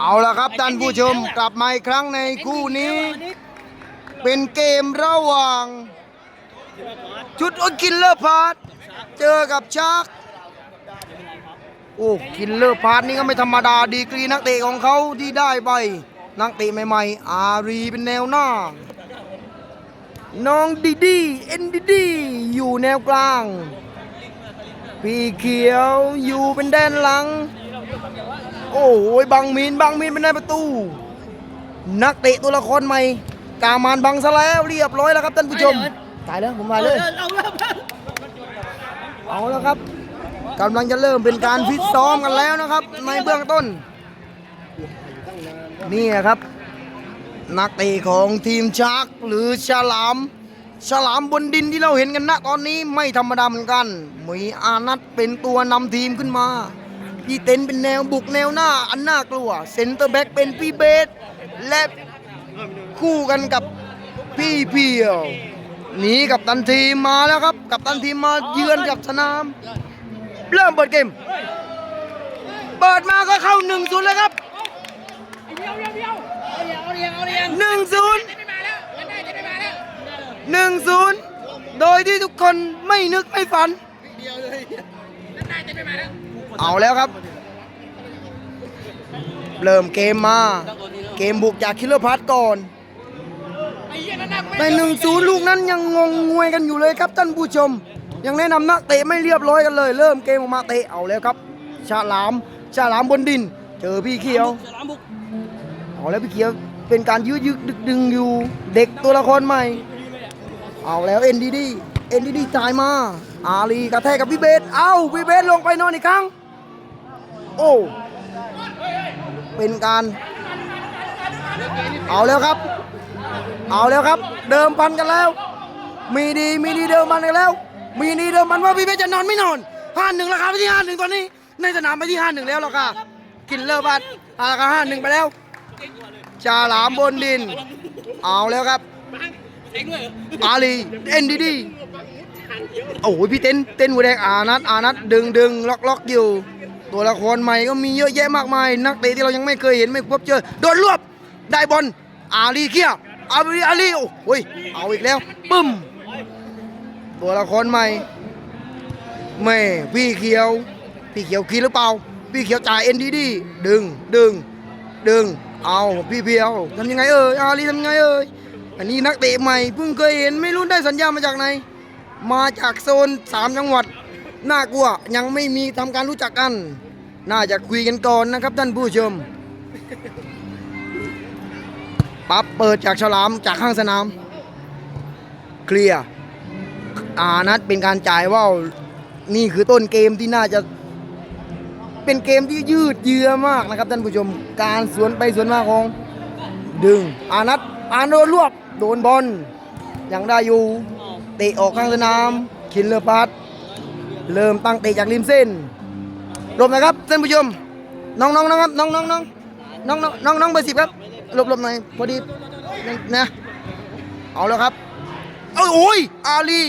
เอาละครับท่านผู้ชมกลับมาอีกครั้งในคู่นี้ เป็นเกมระหว่าง ชุดโอกินเลอร์พาร์ทเจอกับชาร์กโอ้กินเลอร์พาร์ทนี่ก็ไม่ธรรมดาดีกรีนักเตะของเขาที่ได้ไปนักเตะใหม่ๆ อารีเป็นแนวหน้า น้องดีดีเอ็นดีดีอยู่แนวกลางพี่เขียวอยู่เป็นแดนหลัง โอ้ยบังมีนบังมีนเป็นในประตู นักเตะตัวละครใหม่ กามานบังซะแล้วเรียบร้อยแล้วครับท่านผู้ชมตายแล้วผมมาเลยเอาแล้วเอาแล้วครับกำลังจะเริ่มเป็นการฟิตซ้อมกันแล้วนะครับ ในเบื้องต้น นี่ครับ นักเตะของทีมชาร์กหรือฉลาม ฉลามบนดินที่เราเห็นกันณตอนนี้ไม่ธรรมดาเหมือนกัน มีอานัทเป็นตัวนำทีมขึ้นมา พี่เต็นเป็นแนวบุกแนวหน้าอันน่ากลัว เซนเตอร์แบ็กเป็นพี่เบส และคู่กันกับพี่เพียวหนีกับตันทีมมาแล้วครับกับตันทีมมาเยือนกับสนาม เริ่มเปิดเกม เปิดมาก็เข้า1นศูนย์เลยครับเดียวเดียวเดียวเอาเดียวเอาเดียวเอาเดียว1นศูนย์แล้วมันได้จะไม่มาแล้วหนึ่งศูนย์โดยที่ทุกคนไม่นึกไม่ฝันเดียวเลยมันได้จะไม่มาแล้ว เอาแล้วครับ เริ่มเกมมา เกมบุกจากคิลเลอร์พาร์ตก่อนในหนึ่งศูนย์ลูกนั้นยังงงงวยกันอยู่เลยครับท่านผู้ชม ยังแนะนำนักเตะไม่เรียบร้อยกันเลย เริ่มเกมออกมาเตะเอาแล้วครับฉลามฉลามบนดิน เจอพี่เขียวเอาแล้วพี่เขียวเป็นการยืดยึกดึกดึงอยู่ เด็กตัวละครใหม่ เอาแล้วเอ็นดีดีเอ็นดีดีจ่ายมา อาลีกระแทกกับพี่เบส เอ้าพี่เบสลงไปนอนอีกครั้ง โอ้เป็นการ เอาแล้วครับ เอาแล้วครับ เดิมพันกันแล้ว มีดีมีดีเดิมพันกันแล้ว มีดีเดิมพันว่าพี่เบสจะนอนไม่นอนห้าหนึ่งราคาไปที่ห้าหนึ่งตอนนี้ ในสนามไปที่ห้าหนึ่งแล้วราคากินเลิศบัตรราคาห้าหนึ่งไปแล้วชาหลามบนดิน เอาแล้วครับองด้วยเหรออาลีเอ็นดีดีโอ้โหพี่เต้นเต้นหัวแดงอานัทอานัทดึงดึงล็อกล็อกอยู่ ตัวละครใหม่ก็มีเยอะแยะมากมาย นักเตะที่เรายังไม่เคยเห็นไม่พบเจอโดนรวบได้บอลอาลีเขี้ยอาลีอาลีโอ้ยเอาอีกแล้วปึ้มตัวละครใหม่แม่พี่เขียว พี่เขียวคิดหรือเปล่า พี่เขียวจ่ายเอ็นดีดีดึงดึงดึงเอาพี่เพียวทำยังไงเอ่ยอาลีทำยังไงเอ่ยอันนี้นักเตะใหม่เพิ่งเคยเห็นไม่รู้ได้สัญญามาจากไหน มาจากโซนสามจังหวัด น่ากลัวยังไม่มีทำการรู้จักกัน น่าจะคุยกันก่อนนะครับ ท่านผู้ชมปั๊บเปิดจากฉลามจากข้างสนาม เคลียร์อานัดเป็นการจ่ายว่าวนี่คือต้นเกมที่น่าจะ เป็นเกมที่ยืดเยื้อมากนะครับ ท่านผู้ชม การสวนไปสวนมาของ ดึง อานัทอาโดนรวบโดนบอลยังได้อยู่เตะออกข้างสนามคินเลอร์พัด เริ่มตั้งเตะจากริมเส้นหลบนะครับท่านผู้ชมน้องน้องน้องครับน้องน้องน้องน้องน้องน้องเบอร์สิบครับหลบหลบหน่อยพอดีนะเอาแล้วครับเอ้ยโอ้ยอาลี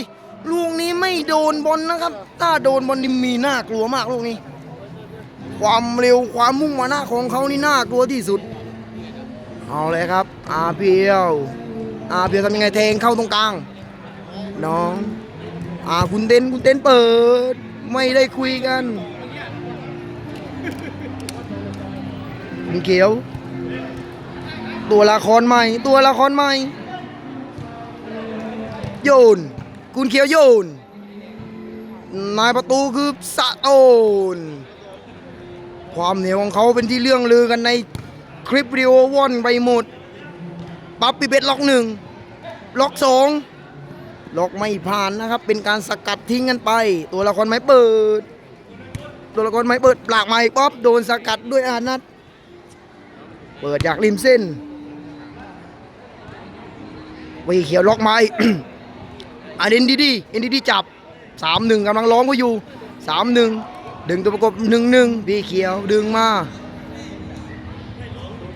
ลูกนี้ไม่โดนบอลนะครับ ถ้าโดนบอลนี่มีน่ากลัวมากลูกนี้ ความเร็วความมุ่งมานะของเขานี่น่ากลัวที่สุด เอาเลยครับ อาเพียวอาเพียวทำยังไงแทงเข้าตรงกลาง น้อง อาคุณเต้นคุณเต้นเปิด ไม่ได้คุยกัน คุณเขียว ตัวละครใหม่ ตัวละครใหม่ โยน คุณเขียวโยน นายประตูคือสะโตน ความเหนียวของเขาเป็นที่เรื่องลือกันในคลิปวิดีโอว่อนไปหมดปั๊บปีเบ็ดล็อกหนึ่งล็อกสอง ล็อกไม่ผ่านนะครับ เป็นการสกัดทิ้งกันไป ตัวละครไม้เปิด ตัวละครไม้เปิดปลากไม้ป๊อปโดนสกัดด้วยอานัทเปิดจากริมเส้นวีเขียวล็อกไม้อันเอ็นดีดีเอ็นดีดีจับสามหนึ่งกำลังร้องก็อยู่สามหนึ่งดึงตัวประกบหนึ่งหนึ่งวีเขียวดึงมา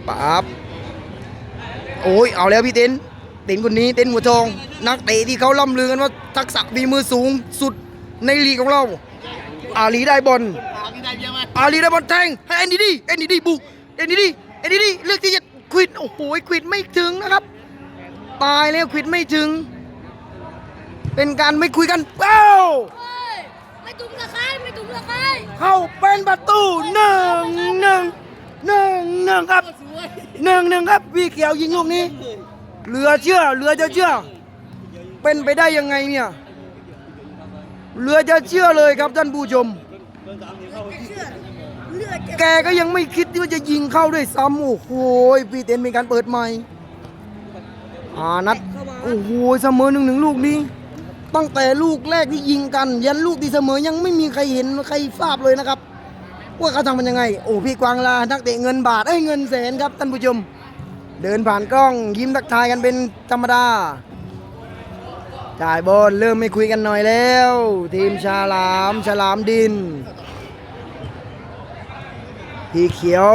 ปั๊บโอ้ยเอาแล้วพี่เต้น ต้นคนนี้เต้นหัวทอง นักเตะที่เขาล่ำลือกันว่าทักษะฝีมือสูงสุดในลีกของเรา อาลีได้บอลอ่าพี่ได้เบี้ยมาอาลีได้บอลแทงให้เอ็นดีดีเอ็นดีดีบุกเอ็นดีดีเอ็นดีดีเลือกที่จะควิดโอ้โหควิดไม่ถึงนะครับ ตายแล้วควิดไม่ถึง เป็นการไม่คุยกันเอ้าเฮ้ยไม่ตุ้มกับใครไม่ตุ้มกับใครเข้าเป็นประตูหนึ่งหนึ่งหนึ่งหนึ่งครับหนึ่งหนึ่งครับพี่เขียวยิงลูกนี้ เหลือเชื่อเหลือจะเชื่อ เป็นไปได้ยังไงเนี่ยเหลือจะเชื่อเลยครับท่านผู้ชม แกก็ยังไม่คิดว่าจะยิงเข้าด้วยซ้ำโอ้โหพี่เต้นเป็นการเปิดใหม่อานัดโอ้โหเสมอหนึ่งหนึ่งลูกนี้ ตั้งแต่ลูกแรกที่ยิงกัน ยันลูกที่เสมอยังไม่มีใครเห็นใครทราบเลยนะครับ ว่าเขาทำมันยังไง โอ้พี่กวางลานักเตะเงินบาทเอ้เงินแสนครับท่านผู้ชม เดินผ่านกล้องยิ้มทักทายกันเป็นธรรมดา จ่ายบอลเริ่มไม่คุยกันหน่อยแล้ว ทีมชาลามฉลามดินพี่เขียว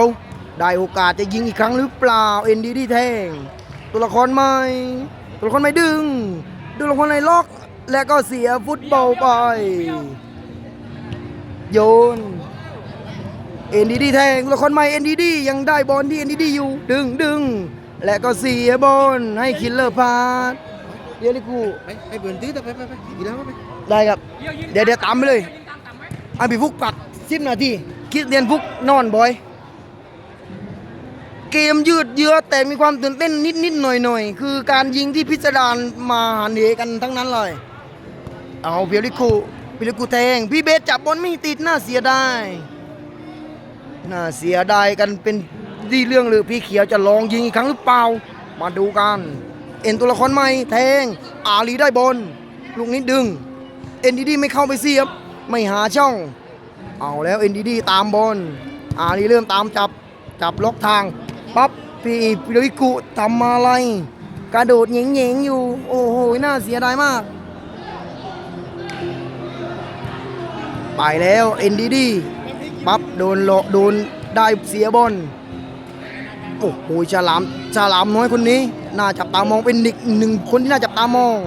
ได้โอกาสจะยิงอีกครั้งหรือเปล่า เอ็นดีดีแทง ตัวละครใหม่ตัวละครไม่ดึง ตัวละครในล็อก และก็เสียฟุตบอลไป โยน เอ็นดีดีแทงตัวละครใหม่เอ็นดีดียังได้บอลที่เอ็นดีดีอยู่ ดึงดึงและก็เสียบอลให้คิลเลอร์พาสเดี๋ยวลิกูไปไปเบิร์นตื้อไปไปไปกินแล้วไปได้ครับ เดี๋ยวเดี๋ยวตามไปเลยไอ้พี่ฟุกปักสิบนาทีคิดเรียนฟุกนอนบอย เกมยืดเยื้อแต่มีความตื่นเต้นนิดนิดๆหน่อยหน่อยๆคือการยิงที่พิสดารมาหันเหกันทั้งนั้นเลย เอาเพียวลิคูเพียวลิคูแทง พี่เบสจับบอลไม่ติดน่าเสียดาย น่าเสียดายกันเป็นดีเรื่องหรือพี่เขียวจะลองยิงอีกครั้งหรือเปล่า มาดูกัน เอ็นตัวละครใหม่แทง อาลีได้บอลลูกนี้ดึง เอ็นดีดีไม่เข้าไปเสียบ ไม่หาช่อง เอาแล้วเอ็นดีดีตามบอลอาลีเริ่มตามจับจับล็อกทางปั๊บพี่พิริกุทำอะไร กระโดดเหงๆอยู่ โอ้โหน่าเสียดายมาก ไปแล้วเอ็นดีดี ปั๊บโดนโลโดนได้เสียบอลโอ้โหฉลามฉลามน้อยคนนี้ น่าจับตามองเป็นอีกหนึ่งคนที่น่าจับตามอง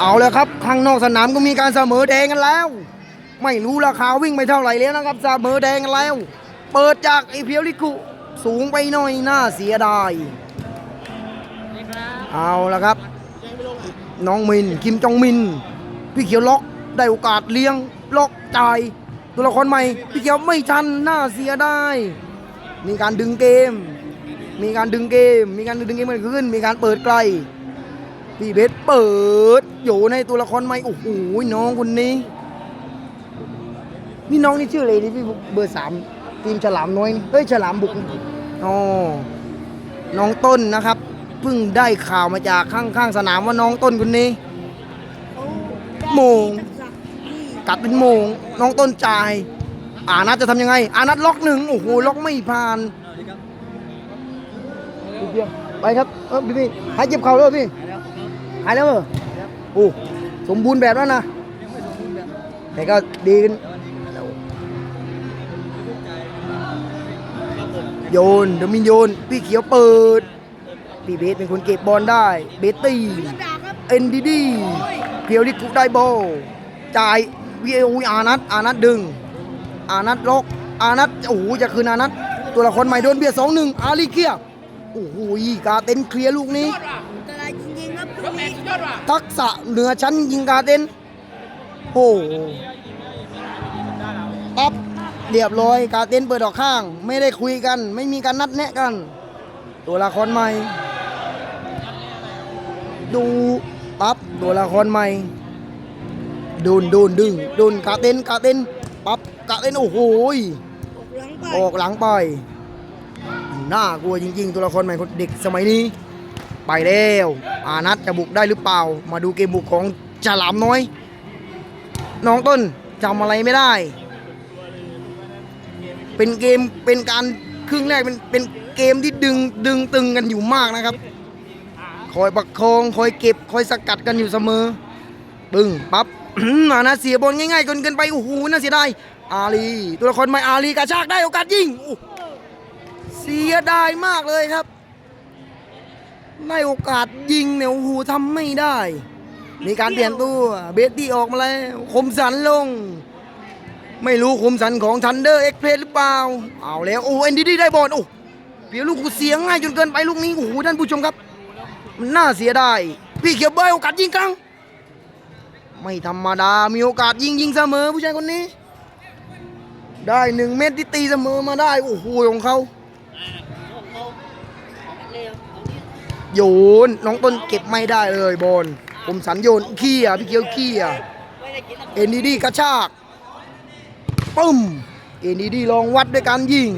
เอาแล้วครับข้างนอกสนามก็มีการเสมอแดงกันแล้ว ไม่รู้ราคาวิ่งไปเท่าไหร่แล้วนะครับเสมอแดงกันแล้ว เปิดจากไอเพียวลิกุสูงไปหน่อยน่าเสียดายเอาละครับ น้องมินคิมจองมิน พี่เขียวล็อก ได้โอกาสเลี้ยงล็อกจ่ายตัวละครใหม่พี่เขียวไม่ทันน่าเสียดายมีการดึงเกม มีการดึงเกม มีการดึงเกมเกิดขึ้น มีการเปิดไกลพี่เบสเปิดอยู่ในตัวละครใหม่โอ้โหน้องคนนี้นี่น้องนี่ชื่ออะไรนี่พี่เบอร์สามทีมฉลามน้อยนี่เฮ้ยฉลามบุกนี่อ๋อน้องต้นนะครับเพิ่งได้ข่าวมาจากข้างๆสนามว่าน้องต้นคนนี้โมง กัดเป็นโมง น้องต้นจ่าย อานัทจะทำยังไง อานัทล็อกหนึ่งโอ้โหล็อกไม่ผ่านไปครับเออพี่พี่หายเจ็บเข่าแล้วเหรอพี่หายแล้วเหรอโอ้สมบูรณ์แบบแล้วนะแต่ก็ดีขึ้นโยนเดี๋ยวมินโยน พี่เขียวเปิด พี่เบสเป็นคนเก็บบอลได้ เบสตีเอ็นดีดีเพียวลิกุได้บอลจ่าย วีเออานัทอานัทดึง อานัทล็อก อานัทโอ้โหจะคืนอานัทตัวละครใหม่โดนเบียดสองหนึ่งอาลีเคียโอ้โหกาเต็นเคลียร์ลูกนี้ ทักษะเหนือชั้นยิงกาเต็นโอ้โหปั๊บเรียบร้อยกาเต็นเปิดออกข้าง ไม่ได้คุยกัน ไม่มีการนัดแนะกัน ตัวละครใหม่ ดูปั๊บตัวละครใหม่ โดนโดนดึงโดนกาเต็นกาเต็นปั๊บกาเต็นโอ้โหยหลังไปออกหลังไปน่ากลัวจริง ๆ ตัวละครใหม่คนเด็กสมัยนี้ ไปแล้วอานัทจะบุกได้หรือเปล่า มาดูเกมบุกของฉลามน้อย น้องต้นจำอะไรไม่ได้ เป็นเกมเป็นการครึ่งแรกเป็นเป็นเกมที่ดึงดึงตึงกันอยู่มากนะครับ คอยประคองคอยเก็บคอยสกัดกันอยู่เสมอ ปึ้งปั๊บ อานะเสียบอลง่ายๆเกินเกินไปโอ้โหน่าเสียดายอาลีตัวละครใหม่อาลีกระชากได้โอกาสยิงเสียดายมากเลยครับได้โอกาสยิงเนี่ยโอ้โหทำไม่ได้ มีการเปลี่ยนตัวเบสตี้ออกมาแล้วคมสันลง ไม่รู้คมสันของทันเดอร์เอ็กเพลหรือเปล่า เอาแล้วโอ้เอ็นดีดีได้บอลโอ้เปียลูกกูเสียงง่ายจนเกินไปลูกนี้โอ้โหท่านผู้ชมครับ มันน่าเสียดายพี่เขียวเบยโอกาสยิงกลาง ไม่ธรรมดา มีโอกาสยิงยิงเสมอผู้ชายคนนี้ ได้หนึ่งเม็ดที่ตีเสมอมาได้ โอ้โหของเขาโยนน้องต้นเก็บไม่ได้เลยบอลผมสันโยนขี้อะพี่เขียวขี้อะเอ็นดีดีกระชากปึ้มเอ็นดีดีลองวัดด้วยการยิง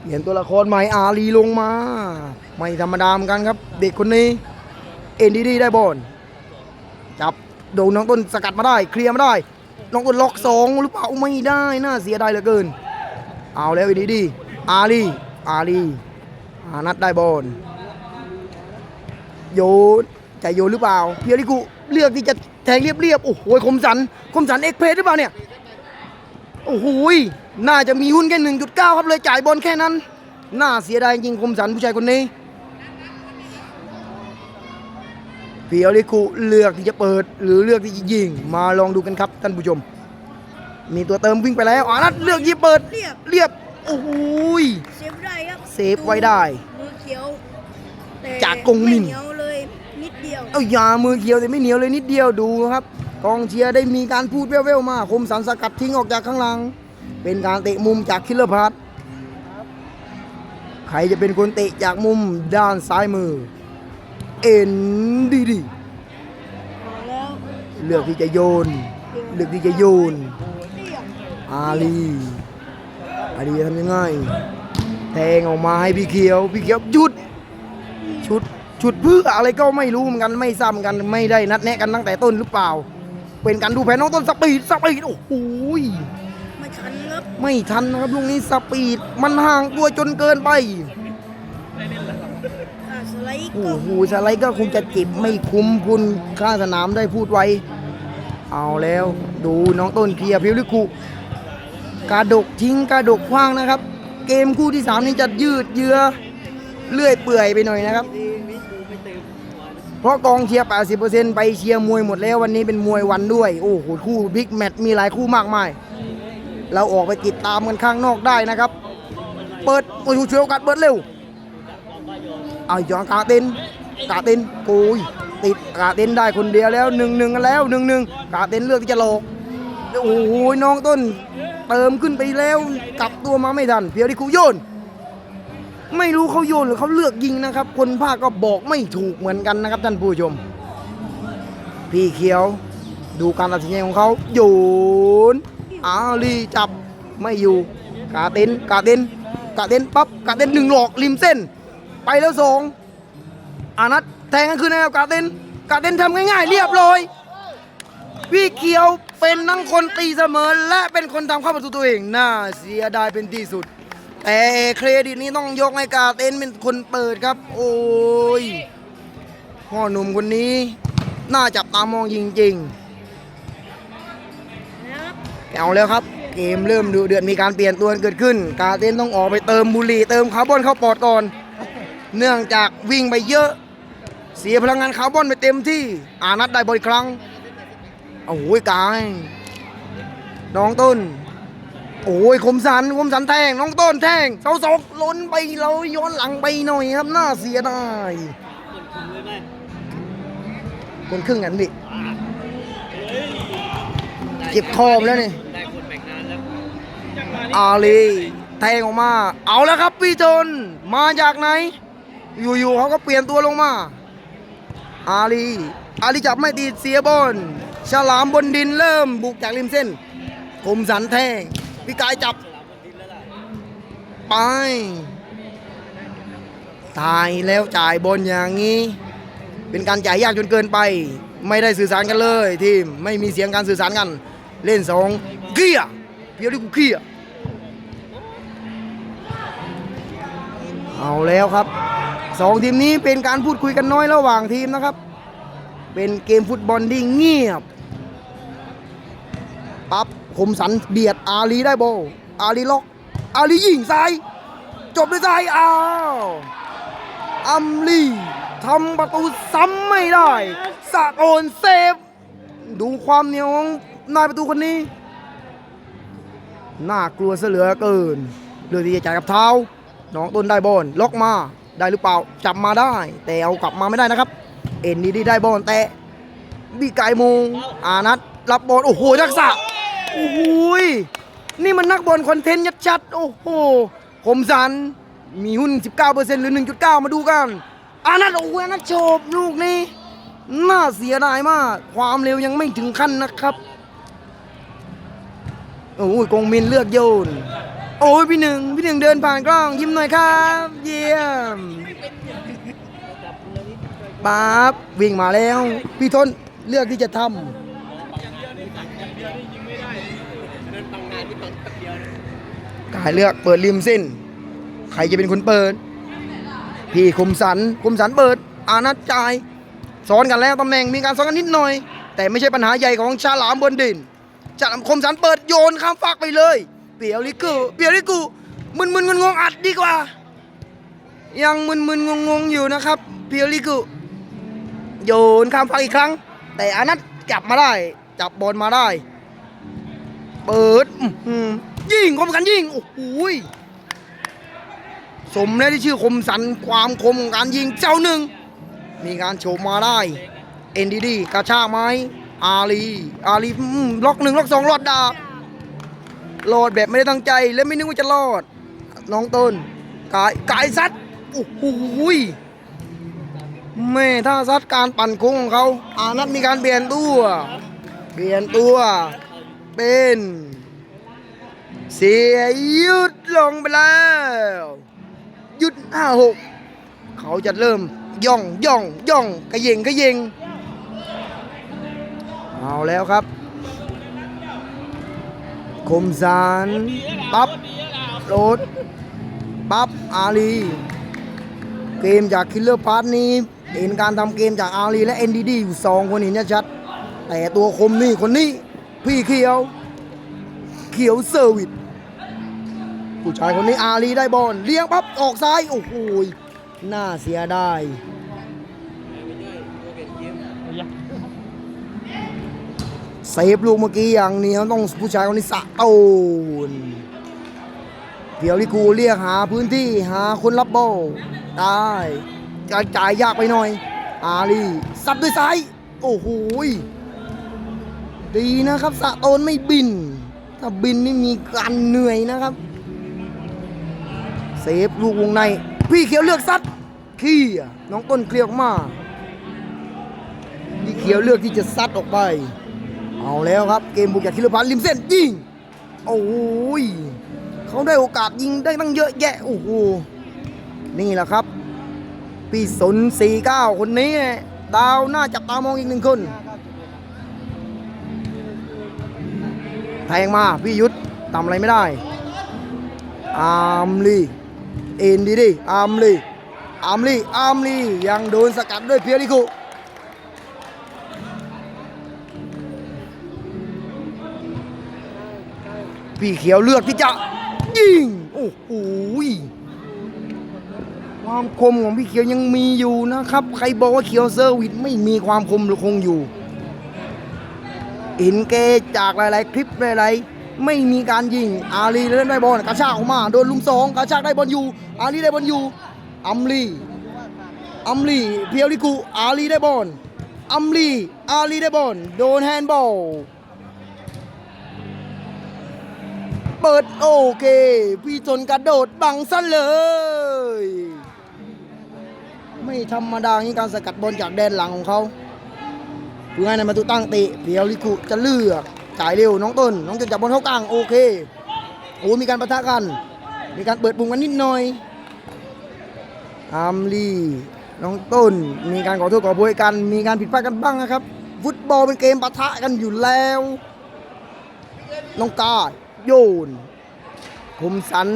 เปลี่ยนตัวละครใหม่อาลีลงมา ไม่ธรรมดาเหมือนกันครับ เด็กคนนี้ เอ็นดีดีได้บอล จับโดนน้องต้นสกัดมาได้ เคลียร์มาได้ น้องต้นล็อกสองหรือเปล่าไม่ได้น่าเสียดายเหลือเกิน เอาแล้วอ็นดีดีอาลีอาลีอานัดได้บอลโยนจะโยนหรือเปล่าเพียริกุเลือกที่จะแทงเรียบๆโอ้โหคมสันคมสันเอ็กเพรสหรือเปล่าเนี่ยโอ้โหน่าจะมีหุ้นแค่หนึ่งจุดเก้าครับเลยจ่ายบอลแค่นั้น น่าเสียดายจริงคมสันผู้ชายคนนี้ เพียริกุเลือกที่จะเปิด หรือเลือกที่จะยิง มาลองดูกันครับท่านผู้ชม มีตัวเติมวิ่งไปแล้วอ่านัดเลือกที่จะเปิดเรียบเรียบโอ้โหเซฟได้ครับเซฟไว้ได้ มือเขียวแต่จากกงมินไเหนียวเลยนิดเดียว เอายามือเขียวแต่ไม่เหนียวเลยนิดเดียวดูครับกองเชียร์ได้มีการพูดแว่วๆมาคมสันสกัดทิ้งออกจากข้างหลัง เป็นการเตะมุมจากคิลเลอร์พาร์ทใครจะเป็นคนเตะจากมุมด้านซ้ายมือเอ็นดีดีมาแล้วเลือกที่จะโยน เลือกที่จะโยนเรียบอาลีอาลีทำยังไงแทงออกมาให้พี่เขียว พี่เขียวหยุดชุดชุดเพื่ออะไรก็ไม่รู้เหมือนกันไม่ซ้ำกันไม่ได้นัดแนะกันตั้งแต่ต้นหรือเปล่า เป็นการดูแผนน้องต้นสปีดสปีดโอ้โหยไม่ทันครับไม่ทันนะครับลูกนี้สปีดมันห่างตัวจนเกินไปอ่าส ไลด์โอ้โหสไลด์ก็คงจะจ็บไม่คุ้มคุณข้างสนามได้พูดไว้ เอาแล้วดูน้องต้นเคลียร์พิวลิคุกระดกทิ้งกระดกคว้างนะครับ เกมคู่ที่สามนี้จะยืดเยื้อเลื่อยเปื่อยไปหน่อยนะครับ เพราะกองเชียร์ 80%ไปเชียร์มวยหมดแล้ววันนี้เป็นมวยวันด้วย โอ้โหคู่บิ๊กแมตช์มีหลายคู่มากมาย เราออกไปติดตามกันข้างนอกได้นะครับ เปิดโอ้โหช่วยโอกาสเปิดเร็ว เอาย้อนกาเต้นกาเต้นโอ้ยติดกาเต้นได้คนเดียวแล้วหนึ่งหนึ่งแล้วหนึ่งหนึ่งกาเต้นเลือกที่จะหลอกโอ้โหน้องต้น เติมขึ้นไปแล้วกลับตัวมาไม่ทันเพียวที่คูโยน ไม่รู้เขาโยนหรือเขาเลือกยิงนะครับ คนภาคก็บอกไม่ถูกเหมือนกันนะครับท่านผู้ชม พี่เขียว ดูการตัดสินใจของเขาโยนอาลีจับไม่อยู่ กาเต้นกาเต้นกาเต้นปั๊บกาเต้นหนึ่งหลอกริมเส้น ไปแล้วสองอานัทแทงกันคืนนะครับกาเต้นกาเต้นทำง่ายๆ เรียบร้อยพี่เขียวเป็นทั้งคนตีเสมอ และเป็นคนทำเข้าประตูตัวเอง น่าเสียดายเป็นที่สุด แต่เครดิตนี้ต้องยกให้กาเต้นเป็นคนเปิดครับ โอ้ยพ่อหนุ่มคนนี้ น่าจับตามองจริงนะครับๆเอาแล้วครับ เกมเริ่มดูเดือดมีการเปลี่ยนตัวเกิดขึ้น กาเต้นต้องออกไปเติมบุหรี่เติมคาร์บอนเข้าปอดก่อน เนื่องจากวิ่งไปเยอะ เสียพลังงานคาร์บอนไปเต็มที่อานัดได้บอลอีกครั้งโอ้โหกายน้องต้น โอ้ยคมสันคมสันแทงน้องต้นแทงเสาสองล้นไปเราย้อนหลังไปหน่อยครับน่าเสียดายคนครึ่งกันดิเจ็บคอมแล้วนี่อาลีแทงออกมา เอาแล้วครับพี่จนมาจากไหน อยู่ๆเขาก็เปลี่ยนตัวลงมา อาลี อาลีจับไม่ติดเสียบอลฉลามบนดินเริ่มบุกจากริมเส้นคมสันแทงพี่กายจับ ไป ตายแล้วจ่ายบอลอย่างนี้ เป็นการจ่ายยากจนเกินไป ไม่ได้สื่อสารกันเลยทีมไม่มีเสียงการสื่อสารกัน เล่นสองเกียร์เพียวที่กูเกียร์เอาแล้วครับ สองทีมนี้เป็นการพูดคุยกันน้อยระหว่างทีมนะครับ เป็นเกมฟุตบอลที่เงียบปั๊บคมสันเบียดอาลีได้โบอลอาลีล็อก อาลียิงซ้าย จบด้วยซ้ายอ้าวอัมลีทำประตูซ้ำไม่ได้สะโอนเซฟ ดูความเหนียวของนายประตูคนนี้ น่ากลัวเหลือเกินเลือกที่จะจ่ายกับเท้า น้องต้นได้บอลล็อกมา ได้หรือเปล่าจับมาได้ แต่เอากลับมาไม่ได้นะครับ เอ็นดีดีได้บอลแต่บีไกายมงอานัทรับบอลโอ้โหทักษะโอ้โหนี่มันนักบอลคอนเทนต์ยัดชัดโอ้โหคมสันมีหุ้น 19%หรือ 1.9 มาดูกันอานัทโอ้โหอานัทโฉบลูกนี้ น่าเสียดายมาก ความเร็วยังไม่ถึงขั้นนะครับ โอ้ยกงมินเลือกโยน โอ้ยพี่หนึ่งพี่หนึ่งเดินผ่านกล้องยิ้มหน่อยครับ เยี่ยมป๊าบวิ่งมาแล้ว พี่ทนเลือกที่จะทำกายเลือกเปิดริมเส้น ใครจะเป็นคนเปิด พี่คมสันคมสันเปิด อานัดจ่ายสอนกันแล้วตำแหน่งมีการสอนกันนิดหน่อย แต่ไม่ใช่ปัญหาใหญ่ของชาลามบนดินชาหลามคมสันเปิดโยนข้ามฟากไปเลย เปียวลิกูเปียวลิกูมึนมึนงงงอัดดีกว่า ยังมึนมึนงงงอยู่นะครับเปียวลิกูโยนข้ามฟากอีกครั้ง แต่อานัดจับมาได้ จับบอลมาได้ เปิดอื้อหือยิงคมสันยิงโอ้โหยสมแล้วที่ชื่อคมสันความคมของการยิงเจ้าหนึ่ง มีการโฉบมาได้เอ็นดีดีกระชากไหมอาลีอาลีล็อกหนึ่งล็อกสองรอดดาบ รอดแบบไม่ได้ตั้งใจและไม่นึกว่าจะรอด น้องต้นกายกายซัดโอ้โหแม่ถ้าซัดการปั่นโค้งของเขาอานัทมีการเปลี่ยนตัว เปลี่ยนตัว เป็น เสียยุดลงไปแล้วยุดห้าหกเขาจะเริ่มย่องย่องย่องกระเยงกระเยงเอาแล้วครับ คมสารปั๊บโรดปั๊บอาลี เกมจากคิลเลอร์พาร์ทนี้เห็นการทำเกมจากอาลีและ NDD อยู่สองคนเห็นชัด แต่ตัวคมนี่คนนี้ พี่เขียว เขียวเซอร์วิสผู้ชายคนนี้อาลีได้บอลเลี้ยงปั๊บออกซ้าย โอ้โหยน่าเสียดาย เซฟลูกเมื่อกี้อย่างนี้ต้องผู้ชายคนนี้สะโอนเดี๋ยวลิกูเรียกหาพื้นที่หาคนรับบอลได้กระจายยากไปหน่อย อาลีซัดด้วยซ้ายโอ้โหดีนะครับสะโอนไม่บิน ถ้าบินนี่มีการเหนื่อยนะครับ เซฟลูกวงใน พี่เขียวเลือกซัดขี้อะน้องต้นเคลียร์ออกมาพี่เขียวเลือกที่จะซัดออกไป เอาแล้วครับเกมบุกจากคิรพันธ์ริมเส้นยิงโอ้ยเขาได้โอกาสยิงได้ตั้งเยอะแยะโอ้โหนี่แหละครับพี่สนสี่เก้าคนนี้ดาวน่าจับตามองอีกหนึ่งคนแทงมาพี่ยุทธทำอะไรไม่ได้ อามลีเอ็นดีดีอามลีอามลีอามลียังโดนสกัดด้วยเพียริคุ พี่เขียวเลือกที่จะยิงโอ้โหความคมของพี่เขียวยังมีอยู่นะครับ ใครบอกว่าเขียวเซอร์วิสไม่มีความคมหรือคงอยู่เห็นเกจากหลาย ๆ คลิปหลายๆไม่มีการยิงอาลีเล่นได้บอลกระชากออกมาโดนลุมสองกระชากได้บอลอยู่ อาลีได้บอลอยู่อัมลีอัมลีเพียวลิกูอาลีได้บอลอัมลีอาลีได้บอลโดนแฮนด์บอล เปิดโอเค พี่จนกระโดดบังซะเลย ไม่ธรรมดานี่การสกัดบอลจากแดนหลังของเขาเพื่อให้ในประตูตั้งตะเพียวลิคุจะเลือกจ่ายเร็วน้องต้น น้องจนจับบอลเข้ากลางโอเคโอ้มีการประทะกัน มีการเปิดปุ่มกันนิดหน่อยอามลีน้องต้น มีการขอโทษขอโพยกัน มีการผิดพลาดกันบ้างนะครับ ฟุตบอลเป็นเกมปะทะกันอยู่แล้ว น้องกา โยนคมสัน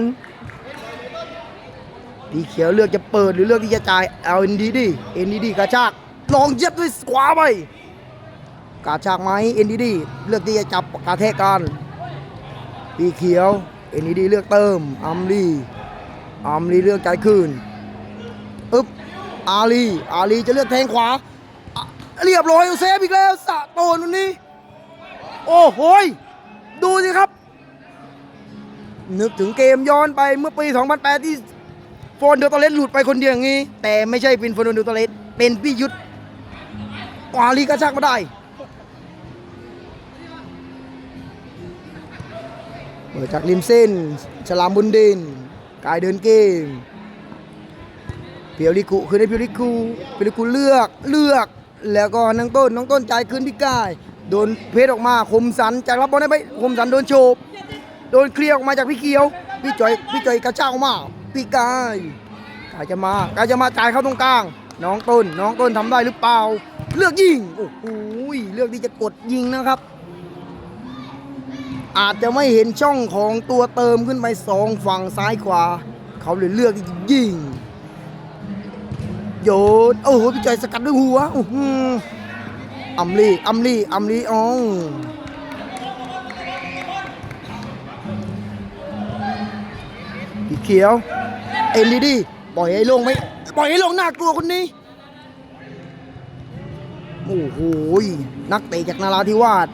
ดีเขียวเลือกจะเปิดหรือเลือกที่จะจ่ายเอาเอ็นดีดีเอ็นดีดีกระชากลองเย็บด้วยขวาไปกาชากไหมเอ็นดีดีเลือกที่จะจับกระแทกกันปีเขียวเอ็นดีดีเลือกเติมอัมลีอัมลีเลือกใจคืนอึ๊บอาลีอาลีจะเลือกแทงขวา เรียบร้อยเซฟอีกแล้วสะโตนวันนี้ โอ้โหดูสิครับ นึกถึงเกมย้อนไปเมื่อปี 2008 ที่โฟนเดลตเลสหลุดไปคนเดียวอย่างนี้ แต่ไม่ใช่เป็นโฟนเดลตเลสเป็นพี่ยุทธกวาลีกระชากมาได้เปิดจากริมเส้น ฉลามบุญดิน กายเดินเกมเพียวลิกุคือในเพียวลิกุเพียวลิกุเลือกเลือก แล้วก็น้องต้นน้องต้นใจคืนพี่กาย โดนเพชรออกมาคมสันจากรับบอลได้ไหมคมสันโดนโฉบ โดนเคลียร์ออกมาจากพี่เขียว พี่จอย พี่จอยกระชากออกมา พี่กายกายจะมากายจะมาจ่ายเข้าตรงกลาง น้องต้น น้องต้นทำได้หรือเปล่า เลือกยิง โอ้โห เลือกที่จะกดยิงนะครับ อาจจะไม่เห็นช่องของตัวเติมขึ้นไปสองฝั่งซ้ายขวา เขาเลยเลือกที่จะยิง โยน โอ้โห พี่จอยสกัดด้วยหัวอื้โหอัมลีอัมลีอัมลีอ๋อ พี่เขียว เอ็นดีดีปล่อยให้ลงไหมปล่อยให้ลงน่ากลัวคนนี้ โอ้โหนักเตะจากนาราธิวาส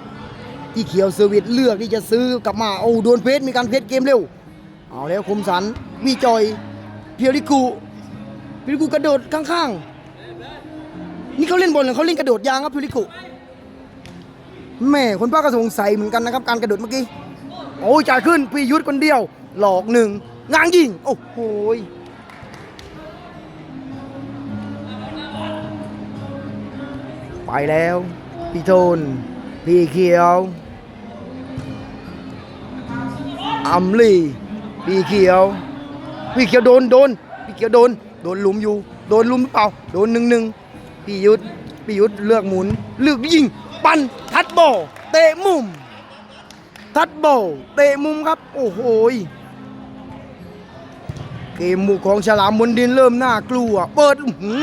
ที่เขียวเซอร์วิสเลือกที่จะซื้อกลับมาโอ้โดนเพชรมีการเพชรเกมเร็ว เอาแล้วคมสันวีจอยเพียวริกูเพียวริกูกระโดดข้างๆ นี่เขาเล่นบอลหรือเขาเล่นกระโดดยางครับเพียวริกูแม่คนป้าก็สงสัยเหมือนกันนะครับ การกระโดดเมื่อกี้โอ้ยจ่ายขึ้นพียุทธคนเดียว หลอกหนึ่ง งางยิง โอ้โหไปแล้ว พี่โทน พี่เขียวอัมลีพี่เขียว พี่เขียวโดนโดน พี่เขียวโดน โดนลุมอยู่ โดนลุมหรือเปล่า โดนหนึ่งหนึ่งพี่ยุทธพี่ยุทธเลือกหมุน เลือกยิง ปั้นทัดโบเตะมุม ทัดโบเตะมุมครับ โอ้โห เกมบุกของฉลามบนดินเริ่มน่ากลัว เปิดหื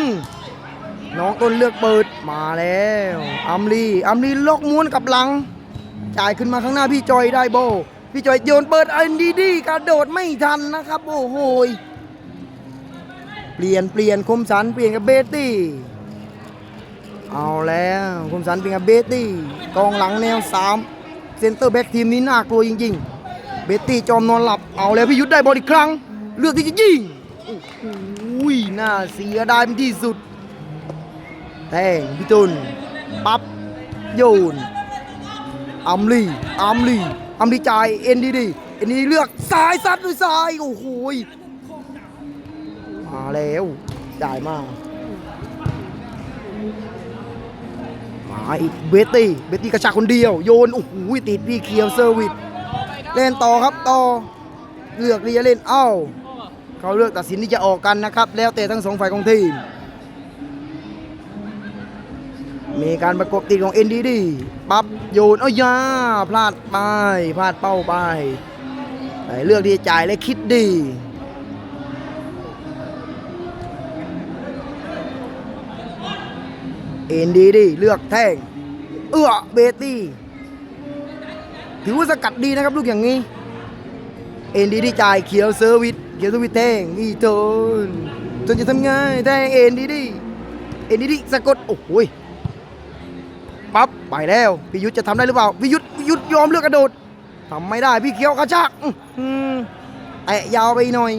น้องต้นเลือกเปิดมาแล้วอัมลีอัมลีล็อกม้วนกับหลัง จ่ายขึ้นมาข้างหน้าพี่จอยได้โบ พี่จอยโยนเปิดอันดีดีกระโดดไม่ทันนะครับ โอ้โหยเปลี่ยนเปลี่ยนคมสันเปลี่ยนกับเบตตี้เอาแล้วคมสันเปลี่ยนกับเบตตี้กองหลังแนวสามเซนเตอร์แบ็กทีมนี้น่ากลัวจริง ๆ เบตตี้จอมนอนหลับเอาแล้วพี่ยุทธได้บอลอีกครั้ง เลือกที่จะยิงโอ้โหยน่าเสียดายเป็นที่สุด แทงพี่ตุนปั๊บโยนอัมลีอัมลีอัมลีจ่ายเอ็นดีดีเอ็นดีเลือกซ้ายซัดด้วยซ้ายโอ้โหมาแล้วจ่ายมามาอีกเบตตี้เบตตี้กระชากคนเดียว โยนโอ้โหติดพี่เคียวเซอร์วิสเล่นต่อครับต่อเลือกที่จะเล่นเอ้า เขาเลือกตัดสินที่จะออกกันนะครับ แล้วแต่ทั้งสองฝ่ายของทีม มีการประกบติดของ NDD ปั๊บโยนเอ้ยาพลาดไปพลาดเป้าไปแต่เลือกที่จะจ่ายและคิดดี NDD เลือกแท่งเอื้อเบตี้ถือว่าสกัดดีนะครับลูกอย่างนี้ NDD จ่ายเขียวเซอร์วิส เขียวเซอร์วิแทงมีโจนจนจะทำไงแท่ง NDD NDD สะกด โอ้โหยปั๊บไปแล้วพี่ยุทธจะทำได้หรือเปล่าพี่ยุทธพี่ยุทธยอมเลือกกระโดดทำไม่ได้พี่เขียวกระชากอื้อหือแตะยาวไปหน่อย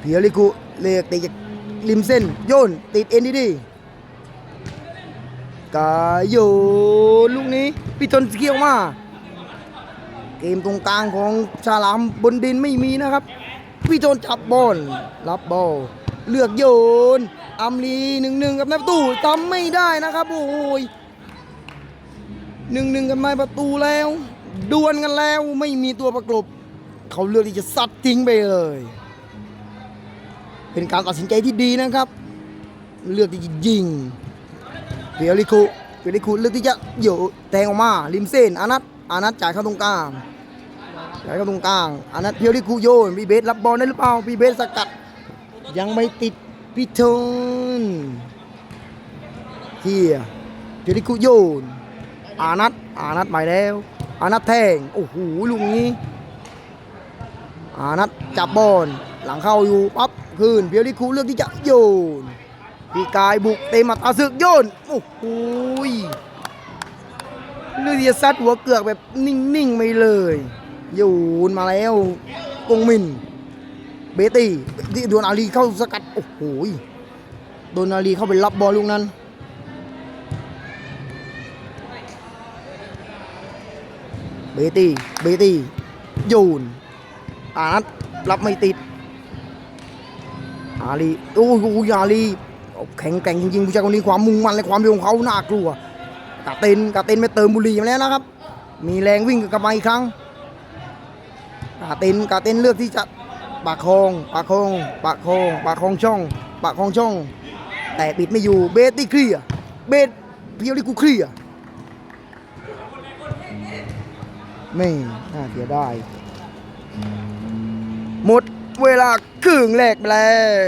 เพียวลิกุเลือกติดจากริมเส้น โยนติดเอ็นดีดีกาโยลูกนี้พี่ทนเขียวมา เกมตรงกลางของฉลามบนดินไม่มีนะครับ พี่โจนจับบอลรับบอลเลือกโยนอัมลีหนึ่งหนึ่งกับนายประตูทำไม่ได้นะครับโอ้ยหนึ่งหนึ่งกับนายประตูแล้วดวลกันแล้วไม่มีตัวประกบเขาเลือกที่จะซัดทิ้งไปเลย เป็นการตัดสินใจที่ดีนะครับ เลือกที่จะยิงเปียริคุเปียริคุเลือกที่จะโยนแทงออกมาริมเส้นอนัท อานัทจ่ายเข้าตรงกลางไหลเข้าตรงกลางอันนั้นเพียวที่คูโยนพี่เบสรับบอลได้หรือเปล่าพี่เบสสกัด ยังไม่ติดพี่ทนเฮียเพียวที่คูโยนอานัทอานัทไปแล้ว อานัทแทงโอ้โหลูกนี้อานัทจับบอลหลังเข้าอยู่ปั๊บคืนเพียวที่คูเลือกที่จะโยนพี่กายบุกเต็มอัตาศึกโยนโอ้โห ลูกเดียซัดหัวเกือกแบบนิ่งๆไปเลยโยูนมาแล้วกงมิน เบตี้ที่โดนอาลีเข้าสกัด โอ้โหโดนอาลีเข้าไปรับบอลลูกนั้นเบตี้เบตี้โยนอานัทรับไม่ติด อาลีโอ้โหอาลีแข็งแกร่งจริงๆผู้ชายคนนี้ความมุ่งมั่นและความเร็วของเขาน่ากลัว กาเต้นกาเต้นไปเติมบุหรี่มาแล้วนะครับ มีแรงวิ่งกลับมาอีกครั้งกาเต้นกาเต้นเลือกที่จะปากคองปากคองปากคองปากคองช่องปากคองช่อง แต่ปิดไม่อยู่เบสตี้เคลียเบสเพียวลิกูเคลียไม่น่าเสียได้หมดเวลาครึ่งแรกไปแล้ว